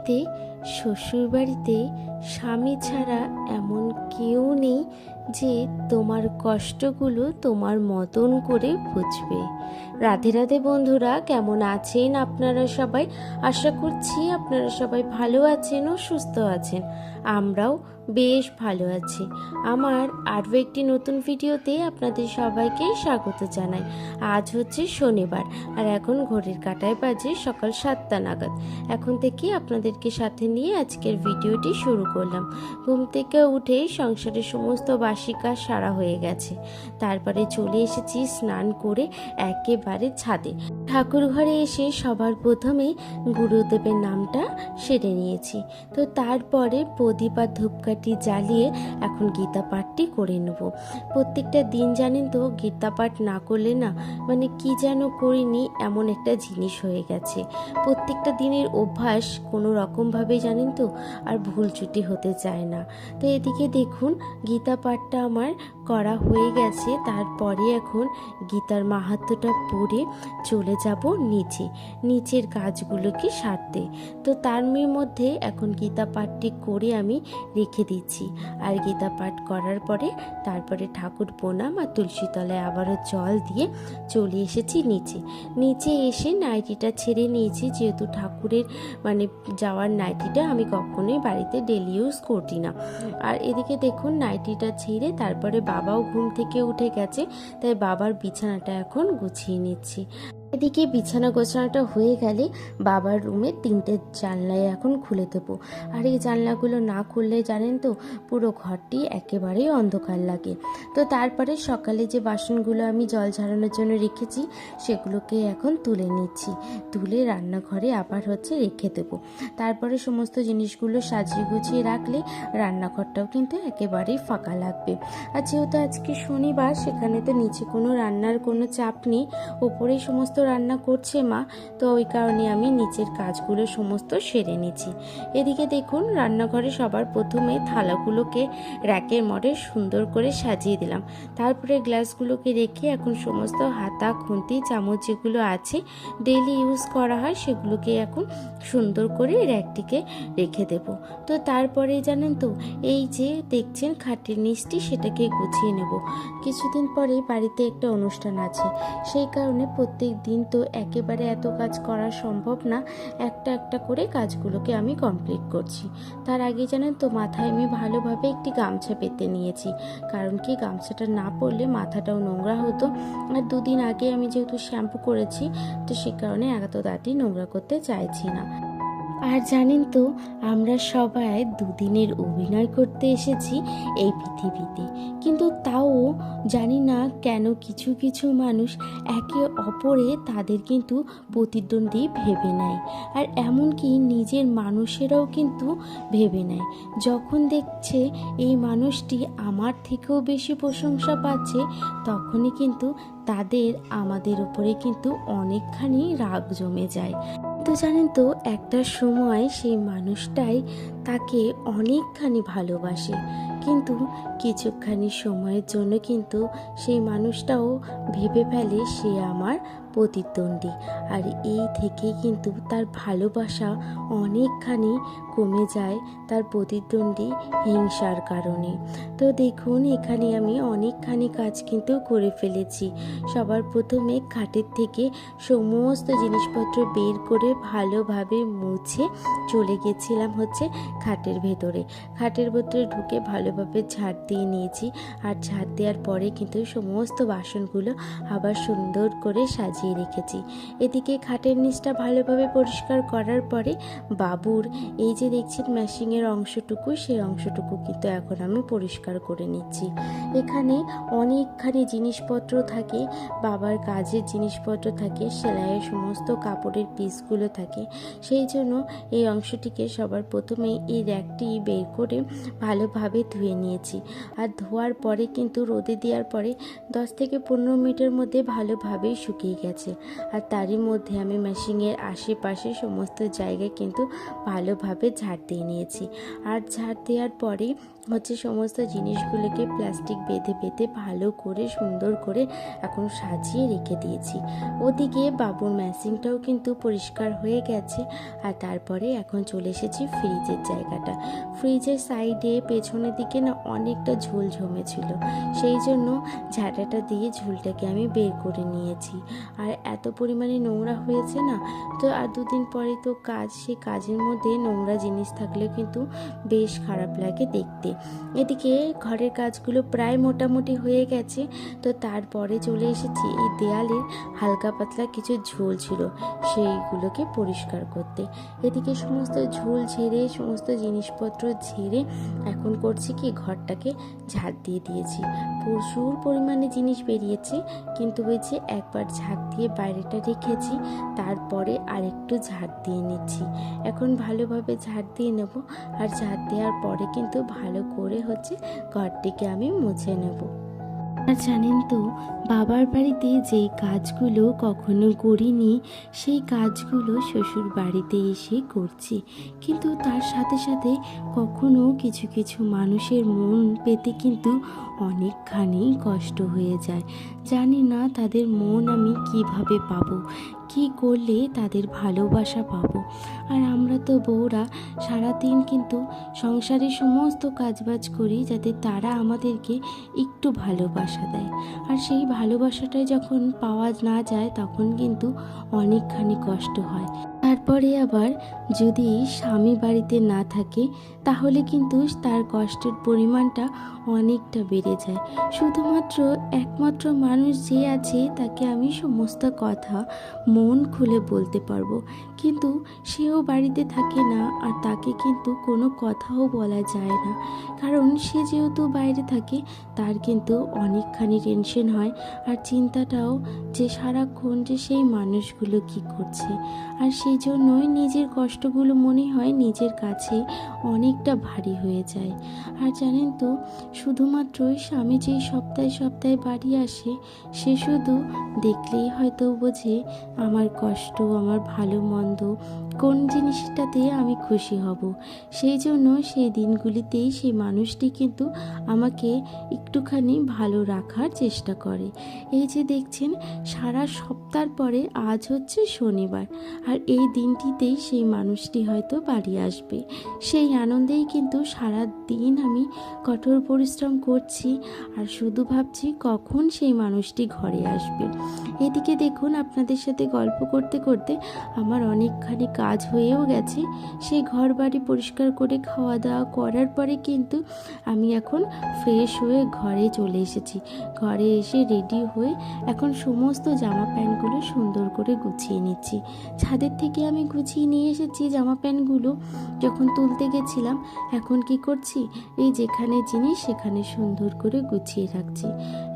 পৃথিবীতে শ্বশুরবাড়িতে স্বামী ছাড়া এমন কেউ নেই যে তোমার কষ্টগুলো তোমার মতন করে বুঝবে। রাধে রাধে বন্ধুরা, কেমন আছেন আপনারা সবাই? আশা করছি আপনারা সবাই ভালো আছেন ও সুস্থ আছেন। আমরাও বেশ ভালো আছি। আমার আরও একটি নতুন ভিডিওতে আপনাদের সবাইকে স্বাগত জানাই। আজ হচ্ছে শনিবার, আর এখন ঘড়ির কাটায় বাজে সকাল সাতটা নাগাদ। এখন থেকে আপনাদেরকে সাথে নিয়ে আজকের ভিডিওটি শুরু করলাম। ঘুম থেকে উঠেই সংসারের সমস্ত বাসি কাজ সারা হয়ে গেছে। তারপরে চলে এসেছি স্নান করে একেবারে ছাদে। ঠাকুর ঘরে এসে সবার প্রথমে গুরুদেবের নামটা সেরে নিয়েছি। তো তারপরে প্রদীপ আর ধূপকাঠি জ্বালিয়ে এখন গীতা পাঠটি করে নেব। প্রত্যেকটা দিন জানেন তো গীতা পাঠ না করলে না মানে কি যেন করিনি এমন একটা জিনিস হয়ে গেছে। প্রত্যেকটা দিনের অভ্যাস কোনো রকমভাবে জানেন তো, আর ভুল ত্রুটি হতে চায় না। তো এদিকে দেখুন গীতা পাঠটা আমার করা হয়ে গেছে। তারপরে এখন গীতার মাহাত্ম্যটা পড়ে চলে যাব নিচে। নিচের কাজগুলোকে সারতে। তো তার মধ্যে এখন গীতা পাঠটি করে আমি রেখে দিচ্ছি। আর গীতা পাঠ করার পরে তারপরে ঠাকুর প্রণাম আর তুলসী তলায় আবারও জল দিয়ে চলে এসেছি নিচে। নিচে এসে নাইটিটা ছেড়ে নিয়েছি। যেহেতু ঠাকুরের মানে যাওয়ার নাইটিটা আমি কখনোই বাড়িতে ডেলি ইউজ করি না। আর এদিকে দেখুন নাইটিটা ছেড়ে তারপরে বাবাও ঘুম থেকে উঠে গেছে তাই বাবার বিছানাটা এখন গুছিয়ে নিচ্ছি। এদিকে বিছানা গোছানোটা হয়ে গেলে বাবার রুমে তিনটে জানলায় এখন খুলে দেবো। আর এই জানলাগুলো না খুললে জানেন তো, পুরো ঘরটি একেবারেই অন্ধকার লাগে। তো তারপরে সকালে যে বাসনগুলো আমি জল ঝাড়ানোর জন্য রেখেছি, সেগুলোকে এখন তুলে নিচ্ছি। তুলে রান্নাঘরে আবার হচ্ছে রেখে দেবো। তারপরে সমস্ত জিনিসগুলো সাজিয়ে গুছিয়ে রাখলে রান্নাঘরটাও কিন্তু একেবারেই ফাঁকা লাগবে। আর যেহেতু আজকে শনিবার, সেখানে তো নিচে কোনো রান্নার কোনো চাপ নেই। ওপরেই সমস্ত রান্না করছে মা, তো ওই কারণে আমি নিচের কাজগুলো সমস্ত সেরে নিচ্ছি এদিকে দেখুন, রান্নাঘরে সবার প্রথমে থালাগুলোকে র্যাকের মডে সুন্দর করে সাজিয়ে দিলাম। তারপরে গ্লাসগুলোকে রেখে এখন সমস্ত হাতা, খুন্তি, চামচ যেগুলো আছে ডেলি ইউজ করা হয়, সেগুলোকে এখন সুন্দর করে র্যাকটিকে রেখে দেব। তো তারপরে জানেন তো, এই যে দেখছেন খাটের নিচটি, সেটাকে গুছিয়ে নেব। কিছুদিন পরে বাড়িতে একটা অনুষ্ঠান আছে, সেই কারণে প্রত্যেক দিন তো একেবারে এত কাজ করা সম্ভব না, একটা একটা করে কাজগুলোকে আমি কমপ্লিট করছি। তার আগে জানেন তো, মাথায় আমি ভালোভাবে একটি গামছা পেতে নিয়েছি। কারণ কি, গামছাটা না পরলে মাথাটাও নোংরা হতো। আর দুদিন আগে আমি যেহেতু শ্যাম্পু করেছি, তো সে কারণে এত তাড়াতাড়ি নোংরা করতে চাইছি না। আর জানেন তো, আমরা সবাই দুদিনের অভিনয় করতে এসেছি এই পৃথিবীতে। কিন্তু তাও জানি না কেন কিছু কিছু মানুষ একে অপরে তাদের কিন্তু প্রতিদ্বন্দ্বী ভেবে নেয়। আর এমনকি নিজের মানুষেরাও কিন্তু ভেবে নেয়। যখন দেখছে এই মানুষটি আমার থেকেও বেশি প্রশংসা পাচ্ছে, তখনই কিন্তু তাদের আমাদের উপরে কিন্তু অনেকখানি রাগ জমে যায়। তো জানেন তো একটা সময় সেই মানুষটাই তাকে অনেকখানি ভালোবাসে। কিন্তু কিছুখানি সময়ের জন্য কিন্তু সেই মানুষটাও ভেবে ফেলে সে আমার প্রতিদ্বন্দ্বী। আর এই থেকে কিন্তু তার ভালোবাসা অনেকখানি কমে যায় তার প্রতিদ্বন্দ্বী হিংসার কারণে। তো দেখুন, এখানে আমি অনেকখানি কাজ কিন্তু করে ফেলেছি। সবার প্রথমে খাটের থেকে সমস্ত জিনিসপত্র বের করে ভালোভাবে মুছে চলে গেছিলাম হচ্ছে খাটের ভেতরে। খাটের ভেতরে ঢুকে ভালোভাবে ঝাড় দিয়ে নিয়েছি। আর ঝাড় দেওয়ার পরে কিন্তু সমস্ত বাসনগুলো আবার সুন্দর করে সাজিয়ে রেখেছি। এদিকে খাটের নিচটা ভালোভাবে পরিষ্কার করার পরে বাবুর এই যে দেখছেন ম্যাশিংয়ের অংশটুকু, সেই অংশটুকু কিন্তু এখন আমি পরিষ্কার করে নিচ্ছি। এখানে অনেকখানি জিনিসপত্র থাকে, বাবার কাজের জিনিসপত্র থাকে, সেলাইয়ের সমস্ত কাপড়ের পিসগুলো থাকে। সেই জন্য এই অংশটিকে সবার প্রথমে এই র্যাকটি বের করে ভালোভাবে ধুয়ে নিয়েছি। আর ধোয়ার পরে কিন্তু রোদে দেওয়ার পরে দশ থেকে পনেরো মিনিটের মধ্যে ভালোভাবেই শুকিয়ে গেছে। আর তারই মধ্যে আমি মেশিনের আশেপাশে সমস্ত জায়গায় কিন্তু ভালোভাবে ঝাড় দিয়ে নিয়েছি। আর ঝাড় দেওয়ার পরে হচ্ছে সমস্ত জিনিসগুলোকে প্লাস্টিক বেঁধে বেঁধে ভালো করে সুন্দর করে এখন সাজিয়ে রেখে দিয়েছি। ওদিকে বাবুর ম্যাসিংটাও কিন্তু পরিষ্কার হয়ে গেছে। আর তারপরে এখন চলে এসেছি ফ্রিজের জায়গাটা। ফ্রিজের সাইডে পেছনের দিকে না অনেকটা ঝোল জমেছিল। সেই জন্য ঝাঁটাটা দিয়ে ঝোলটাকে আমি বের করে নিয়েছি। আর এত পরিমাণে নোংরা হয়েছে না, তো আর দুদিন পরে তো কাজ, সেই কাজের মধ্যে নোংরা জিনিস থাকলে কিন্তু বেশ খারাপ লাগে দেখতে। এদিকে ঘরের কাজগুলো প্রায় মোটামুটি হয়ে গেছে, তো তারপরে চলে এসেছি। এই দেয়ালের হালকা পাতলা কিছু ঝোল ছিল, সেইগুলোকে পরিষ্কার করতে। এদিকে সমস্ত ঝোল ঝেড়ে, সমস্ত জিনিসপত্র ঝেড়ে এখন করছি কি ঘরটাকে ঝাঁট দিয়ে দিয়েছি। প্রচুর পরিমাণে জিনিস বেরিয়েছে, কিন্তু ওই যে একবার ঝাঁট দিয়ে বাইরেটা রেখেছি, তারপরে আরেকটু ঝাড় দিয়ে নিচ্ছি। এখন ভালোভাবে ঝাড় দিয়ে নেব, আর ঝাড় দেওয়ার পরে কিন্তু ভালো করে হচ্ছে ঘরটিকে আমি মুছে নেব। আর জানেন তো, বাবার বাড়িতে যেই কাজগুলো কখনো করিনি, সেই কাজগুলো শ্বশুর বাড়িতে এসে করছি। কিন্তু তার সাথে সাথে কখনো কিছু কিছু মানুষের মন পেতে কিন্তু অনেকখানি কষ্ট হয়ে যায়। জানি না তাদের মন আমি কীভাবে পাবো। কি করলে তাদের ভালোবাসা পাব? আর আমরা তো বউরা সারাদিন কিন্তু সংসারের সমস্ত কাজবাজ করি যাতে তারা আমাদেরকে একটু ভালোবাসা দেয়। আর সেই ভালোবাসাটাই যখন পাওয়া না যায় তখন কিন্তু অনেকখানি কষ্ট হয়। তারপরে আবার যদি স্বামী বাড়িতে না থাকে, তাহলে কিন্তু তার কষ্টের পরিমাণটা অনেকটা বেড়ে যায়। শুধুমাত্র একমাত্র মানুষ যে আছে, তাকে আমি সমস্ত কথা মন খুলে বলতে পারব। কিন্তু সেও বাড়িতে থাকে না, আর তাকে কিন্তু কোনো কথাও বলা যায় না। কারণ সে যেহেতু বাইরে থাকে, তার কিন্তু অনেকখানি টেনশন হয়, আর চিন্তাটাও যে সারাক্ষণ যে সেই মানুষগুলো কি করছে। আর সেই জন্যই নিজের কষ্টগুলো মনে হয় নিজের কাছে অনেকটা ভারী হয়ে যায়। আর জানেন তো শুধুমাত্রই স্বামী যেই সপ্তাহে সপ্তাহে বাড়ি আসে, সে শুধু দেখলেই হয়তো বোঝে আমার কষ্ট, আমার ভালো মন্দ কোন জিনিসটাতে আমি খুশি হব? সেই জন্য সেই দিনগুলিতেই সেই মানুষটি কিন্তু আমাকে একটুখানি ভালো রাখার চেষ্টা করে। এই যে দেখছেন, সারা সপ্তাহ পরে আজ হচ্ছে শনিবার, আর এই দিনটিতেই সেই মানুষটি হয়তো বাড়ি আসবে। সেই আনন্দেই কিন্তু সারা দিন আমি কঠোর পরিশ্রম করছি, আর শুধু ভাবছি কখন সেই মানুষটি ঘরে আসবে। এদিকে দেখুন, আপনাদের সাথে গল্প করতে করতে আমার অনেকখানি কাজ হয়েও গেছে। সেই ঘর বাড়ি পরিষ্কার করে খাওয়া দাওয়া করার পরে কিন্তু আমি এখন ফ্রেশ হয়ে ঘরে চলে এসেছি। ঘরে এসে রেডি হয়ে এখন সমস্ত জামা প্যান্টগুলো সুন্দর করে গুছিয়ে নিচ্ছি। ছাদের থেকে আমি গুছিয়ে নিয়ে এসেছি জামা প্যান্টগুলো যখন তুলতে গেছিলাম, এখন কি করছি? এই যেখানে জিনিস সেখানে সুন্দর করে গুছিয়ে রাখছি।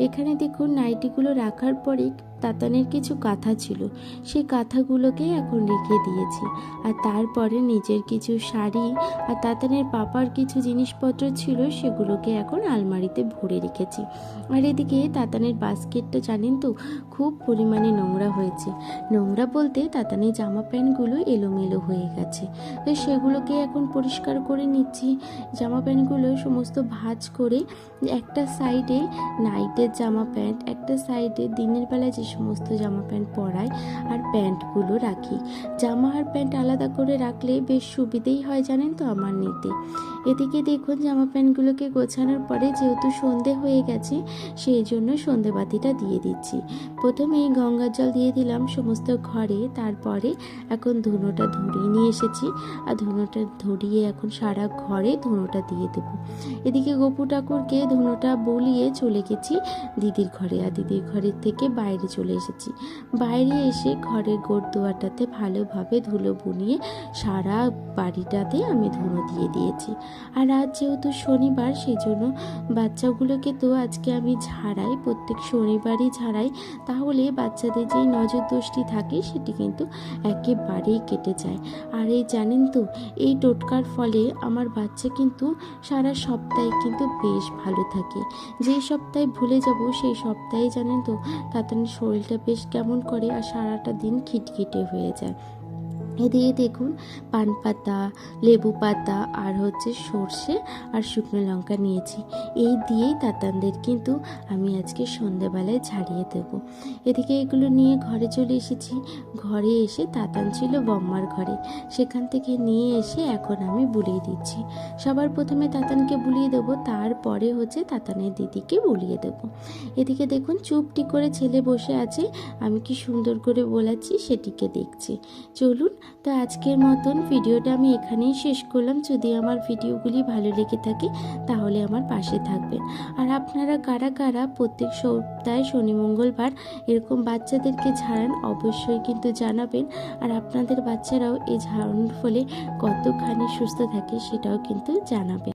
এখানে দেখুন, নাইটিগুলো রাখার পরে তাতানের কিছু কাঁথা ছিল। সেই কাঁথাগুলোকে এখন রেখে দিয়েছি। আর তারপরে নিজের কিছু শাড়ি আর তাতানের পাপার কিছু জিনিসপত্র ছিল, সেগুলোকে এখন আলমারিতে ভরে রেখেছি। আর এদিকে তাতানের বাস্কেটটা, জানেন তো, খুব পরিমাণে নোংরা হয়েছে। নোংরা বলতে তাতানের জামা প্যান্টগুলো এলোমেলো হয়ে গেছে। তো সেগুলোকে এখন পরিষ্কার করে নিচ্ছি। জামা প্যান্টগুলো সমস্ত ভাঁজ করে একটা সাইডে নাইটের জামা প্যান্ট, একটা সাইডে দিনের বেলা যে সমস্ত জামা প্যান্ট পরাই আর প্যান্টগুলো রাখি। জামা আর প্যান্ট আলাদা করে রাখলে বেশ সুবিধেই হয় জানেন তো আমার নিতে। এদিকে দেখুন জামা প্যান্টগুলোকে গোছানোর পরে যেহেতু সন্ধে হয়ে গেছে, সেই জন্য সন্ধেবাতিটা দিয়ে দিচ্ছি। প্রথমে গঙ্গার জল দিয়ে দিলাম সমস্ত ঘরে, তারপরে এখন ধুনোটা ধরিয়ে নিয়ে এসেছি। আর ধুনোটা ধরিয়ে এখন সারা ঘরে ধুনোটা দিয়ে দেবো। এদিকে গপু ঠাকুরকে ধুনোটা বলিয়ে চলে গেছি দিদির ঘরে। আর দিদির ঘরের থেকে বাইরে চলে এসেছি। বাইরে এসে ঘরের গোড় দোয়ারটাতে ভালোভাবে ধুলো বুনিয়ে সারা বাড়িটাতে আমি ধুলো দিয়ে দিয়েছি। আর আজ যেহেতু শনিবার সেই জন্য বাচ্চাগুলোকে তো আজকে আমি ঝাড়াই প্রত্যেক শনিবারই ঝাড়াই তাহলে বাচ্চাদের যেই নজর দোষটি থাকে, সেটি কিন্তু একেবারেই কেটে যায়। আর এই জানেন তো, এই টোটকার ফলে আমার বাচ্চা কিন্তু সারা সপ্তাহে কিন্তু বেশ ভালো থাকে। যেই সপ্তাহে ভুলে যাব, সেই সপ্তাহে জানেন তো, তাড়াতাড়ি শরীরটা বেশ কেমন করে আর সারাটা দিন খিটখিটে হয়ে যায়। এদিকে দেখুন পান পাতা, লেবু পাতা আর হচ্ছে সর্ষে আর শুকনো লঙ্কা নিয়েছি। এই দিয়েই তাতানদের কিন্তু আমি আজকে সন্ধেবেলায় ঝাড়িয়ে দেব। এদিকে এগুলো নিয়ে ঘরে চলে এসেছি। ঘরে এসে তাতান ছিল বম্মার ঘরে। সেখান থেকে নিয়ে এসে এখন আমি বুলিয়ে দিচ্ছি। সবার প্রথমে তাতানকে বুলিয়ে দেবো, তারপরে হচ্ছে তাতানের দিদিকে বুলিয়ে দেবো। এদিকে দেখুন চুপটি করে ছেলে বসে আছে। আমি কি সুন্দর করে বলাচ্ছি সেটিকে দেখছি। চলুন তো আজকের মতন ভিডিওটা আমি এখানেই শেষ করলাম। যদি আমার ভিডিওগুলি ভালো লেগে থাকে, তাহলে আমার পাশে থাকবেন। আর আপনারা কারা কারা প্রত্যেক সপ্তাহে শনি, মঙ্গলবার এরকম বাচ্চাদেরকে ঝাড়ান, অবশ্যই কিন্তু জানাবেন। আর আপনাদের বাচ্চারাও এই ঝাড়ানোর ফলে কতখানি সুস্থ থাকে সেটাও কিন্তু জানাবেন।